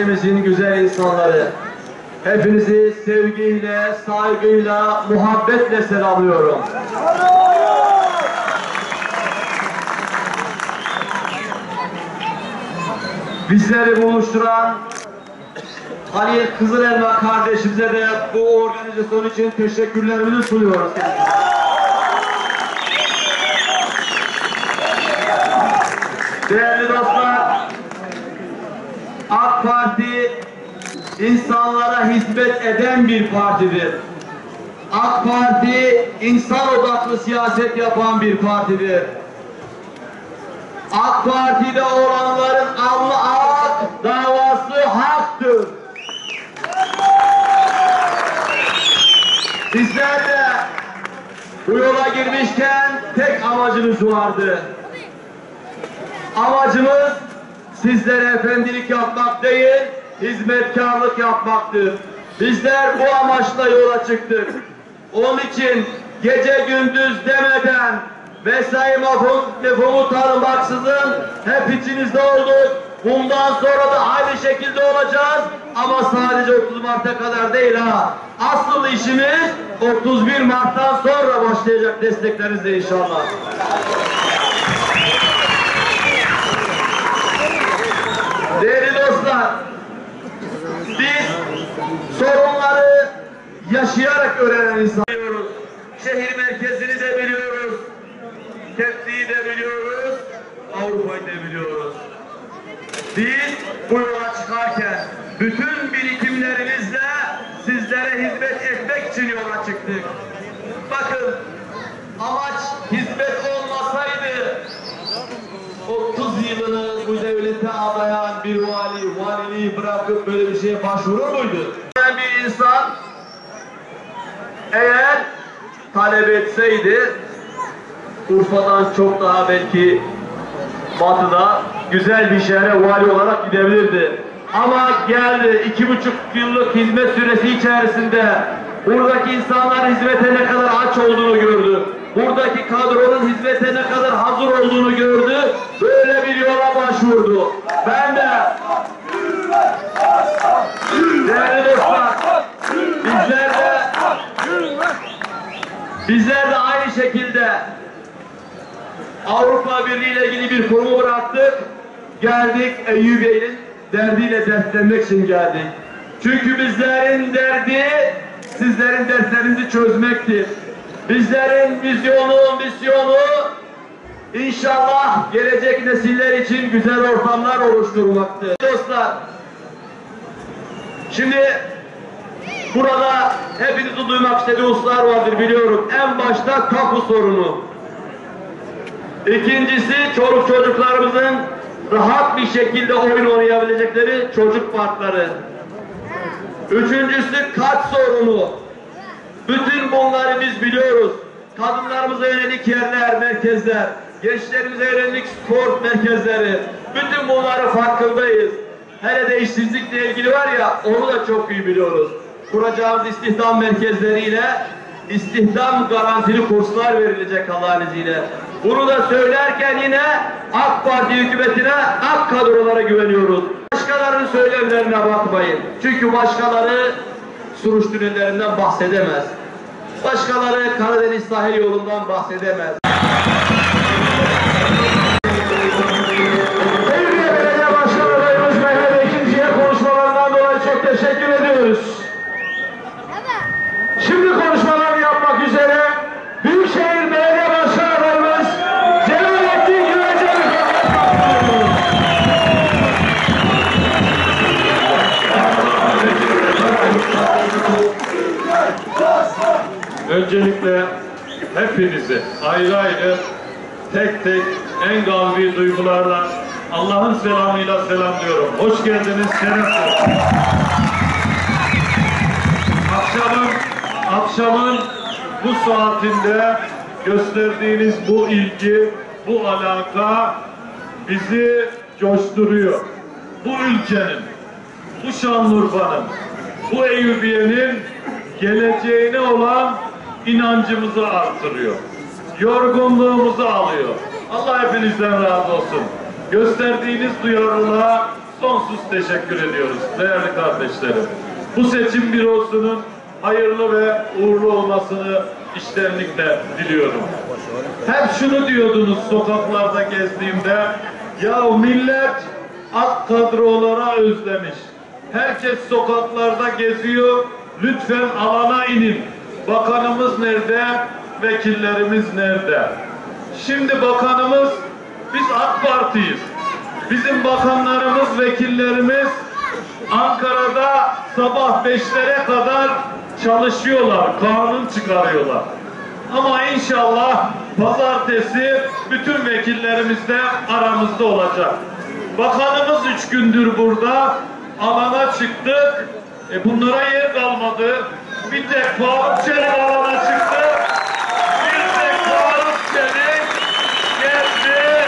bahçemizin güzel insanları. Hepinizi sevgiyle, saygıyla, muhabbetle selamlıyorum. Bizleri buluşturan Halil Kızılelma kardeşimize de bu organizasyon için teşekkürlerimizi sunuyoruz. Değerli dostlar, AK Parti insanlara hizmet eden bir partidir. AK Parti insan odaklı siyaset yapan bir partidir. AK Parti'de olanların alnı ak, davası haktır. Bizler de bu yola girmişken tek amacımız vardı. Amacımız sizlere efendilik yapmak değil, hizmetkarlık yapmaktır. Bizler bu amaçla yola çıktık. Onun için gece gündüz demeden mefhum, mefhumu tanımaksızın hep içinizde olduk. Bundan sonra da aynı şekilde olacağız ama sadece 30 Mart'a kadar değil ha. Asıl işimiz 31 Mart'tan sonra başlayacak desteklerinizle inşallah. Değerli dostlar, biz sorunları yaşayarak öğrenen insan biliyoruz. Şehir merkezini de biliyoruz. Kentliyi de biliyoruz. Avrupa'yı da biliyoruz. Biz bu yola çıkarken bütün birikimlerimizle sizlere hizmet etmek için yola çıktık. Bakın amaç hizmet olmasaydı 30 yılını bu devlete adayan bir vali, valiliği bırakıp böyle bir şeye başvurur muydu? Bir insan eğer talep etseydi Urfa'dan çok daha belki batıda güzel bir şehre vali olarak gidebilirdi. Ama geldi iki buçuk yıllık hizmet süresi içerisinde buradaki insanların hizmete ne kadar aç olduğunu gördü. Buradaki kadronun hizmete ne kadar hazır olduğunu gördü. Böyle bir yola başvurdu. Ben de değerli dostlar bizler de bizler de aynı şekilde Avrupa Birliği ile ilgili bir kurumu bıraktık. Geldik Eyyub Bey'in derdiyle dertlenmek için geldik. Çünkü bizlerin derdi sizlerin dertlerinizi çözmektir. Bizlerin vizyonu, misyonu inşallah gelecek nesiller için güzel ortamlar oluşturmaktır. Dostlar, şimdi burada hepinizin duymak istediği hususlar vardır biliyorum. En başta kapu sorunu. İkincisi çoluk çocuklarımızın rahat bir şekilde oyun oynayabilecekleri çocuk parkları. Üçüncüsü kat sorunu. Bütün bunları biz biliyoruz. Kadınlarımıza yönelik yerler, merkezler, gençlerimize yönelik spor merkezleri. Bütün bunları farkındayız. Hele de işsizlikle ilgili var ya onu da çok iyi biliyoruz. Kuracağımız istihdam merkezleriyle istihdam garantili kurslar verilecek Allah'ın izniyle. Bunu da söylerken yine AK Parti hükümetine, AK kadrolara güveniyoruz. Başkalarının söylemlerine bakmayın. Çünkü başkaları Suruç tünellerinden bahsedemez. Başkaları Karadeniz sahil yolundan bahsedemez. Öncelikle hepinizi ayrı ayrı tek tek en kalbi duygularla Allah'ın selamıyla selamlıyorum. Hoş geldiniz, şeref Akşamın, akşamın bu saatinde gösterdiğiniz bu ilgi, bu alaka bizi coşturuyor. Bu ülkenin, bu Şanlıurfa'nın, bu Eyüpiye'nin geleceğine olan inancımızı artırıyor. Yorgunluğumuzu alıyor. Allah hepinizden razı olsun. Gösterdiğiniz duyarlılığa sonsuz teşekkür ediyoruz değerli kardeşlerim. Bu seçim bürosunun hayırlı ve uğurlu olmasını içtenlikle diliyorum. Hep şunu diyordunuz sokaklarda gezdiğimde, ya millet ak kadrolara özlemiş. Herkes sokaklarda geziyor, lütfen alana inin. Bakanımız nerede, vekillerimiz nerede? Şimdi bakanımız, biz AK Parti'yiz. Bizim bakanlarımız, vekillerimiz Ankara'da sabah beşlere kadar çalışıyorlar, kanun çıkarıyorlar. Ama inşallah pazartesi bütün vekillerimiz de aramızda olacak. Bakanımız üç gündür burada, alana çıktık. E bunlara yer kalmadı. Bir tek Faruk alana çıktı. Bir tek Faruk geldi.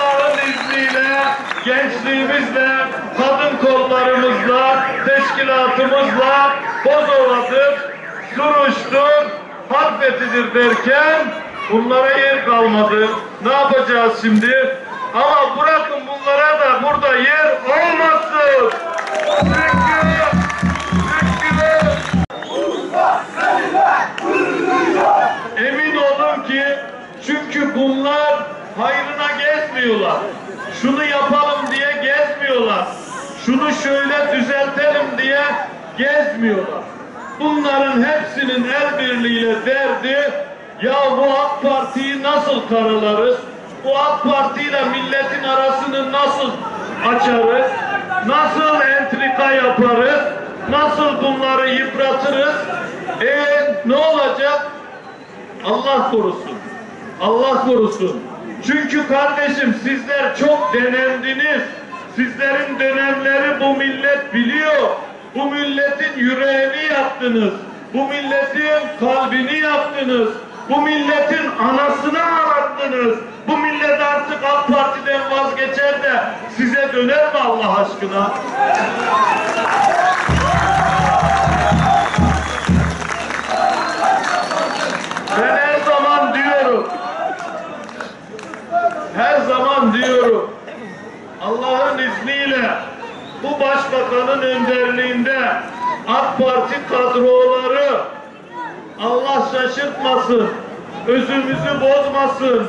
Allah'ın izniyle gençliğimizle, kadın kollarımızla, teşkilatımızla Bozova'dır, Suruç'tur, Harfetidir derken bunlara yer kalmadı. Ne yapacağız şimdi? Ama bırakın bunlara da burada yer olmasın. Çünkü çünkü bunlar hayrına gezmiyorlar. Şunu yapalım diye gezmiyorlar. Şunu şöyle düzeltelim diye gezmiyorlar. Bunların hepsinin el birliğiyle derdi ya bu AK Parti'yi nasıl karalarız? Bu AK Parti ile milletin arasını nasıl açarız? Nasıl entrika yaparız? Nasıl bunları yıpratırız? E ne olacak? Allah korusun. Allah korusun. Çünkü kardeşim sizler çok denendiniz. Sizlerin dönemleri bu millet biliyor. Bu milletin yüreğini yaktınız. Bu milletin kalbini yaktınız. Bu milletin anasını ağlattınız. Bu millet artık AK Parti'den vazgeçer de size döner mi Allah aşkına? Zaman diyorum. Allah'ın izniyle bu başbakanın önderliğinde AK Parti kadroları Allah şaşırtmasın, özümüzü bozmasın,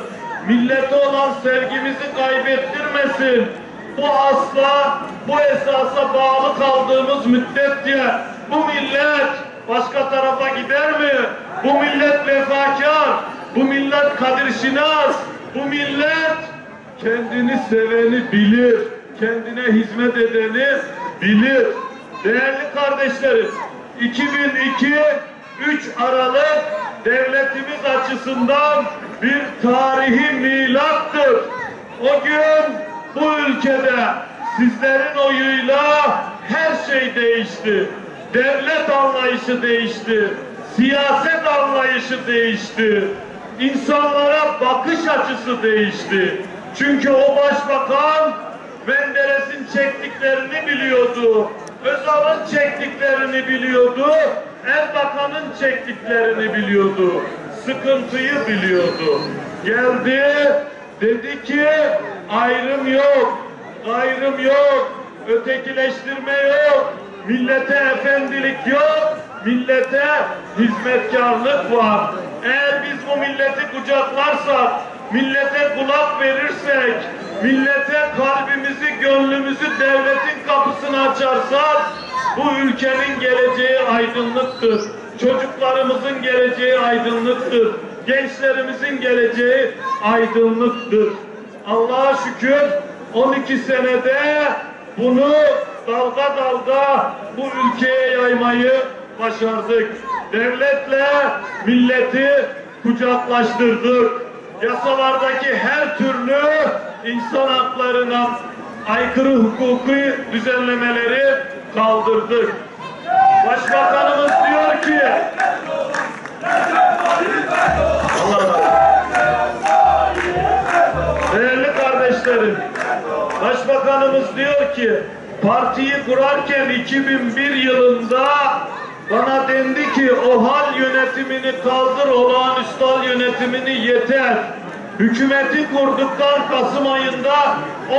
millete olan sevgimizi kaybettirmesin. Bu asla, bu esasa bağlı kaldığımız müddetçe bu millet başka tarafa gider mi? Bu millet vefakar, bu millet kadir şinas, bu millet kendini seveni bilir, kendine hizmet edeni bilir. Değerli kardeşlerim, 2002 3 Aralık devletimiz açısından bir tarihi milattır. O gün bu ülkede sizlerin oyuyla her şey değişti. Devlet anlayışı değişti. Siyaset anlayışı değişti. İnsanlara bakış açısı değişti. Çünkü o başbakan Menderes'in çektiklerini biliyordu. Özal'ın çektiklerini biliyordu. Erbakan'ın çektiklerini biliyordu. Sıkıntıyı biliyordu. Geldi, dedi ki ayrım yok, ayrım yok, ötekileştirme yok, millete efendilik yok, millete hizmetkarlık var. Eğer biz bu milleti kucaklarsak, millete kulak verirsek, millete kalbimizi, gönlümüzü devletin kapısını açarsak, bu ülkenin geleceği aydınlıktır. Çocuklarımızın geleceği aydınlıktır. Gençlerimizin geleceği aydınlıktır. Allah'a şükür 12 senede bunu dalga dalga bu ülkeye yaymayı başardık. Devletle milleti kucaklaştırdık. Yasalardaki her türlü insan haklarına aykırı hukuki düzenlemeleri kaldırdık. Başbakanımız diyor ki. Değerli kardeşlerim, Başbakanımız diyor ki partiyi kurarken 2001 yılında bana dendi ki o hal yönetimini kaldır, olağanüstü yönetimini yeter. Hükümeti kurduktan Kasım ayında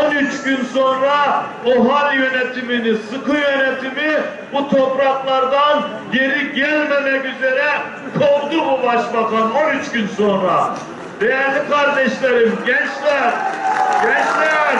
13 gün sonra o hal yönetimini, sıkı yönetimi bu topraklardan geri gelmemek üzere kovdu bu başbakan 13 gün sonra. Değerli kardeşlerim, gençler, gençler,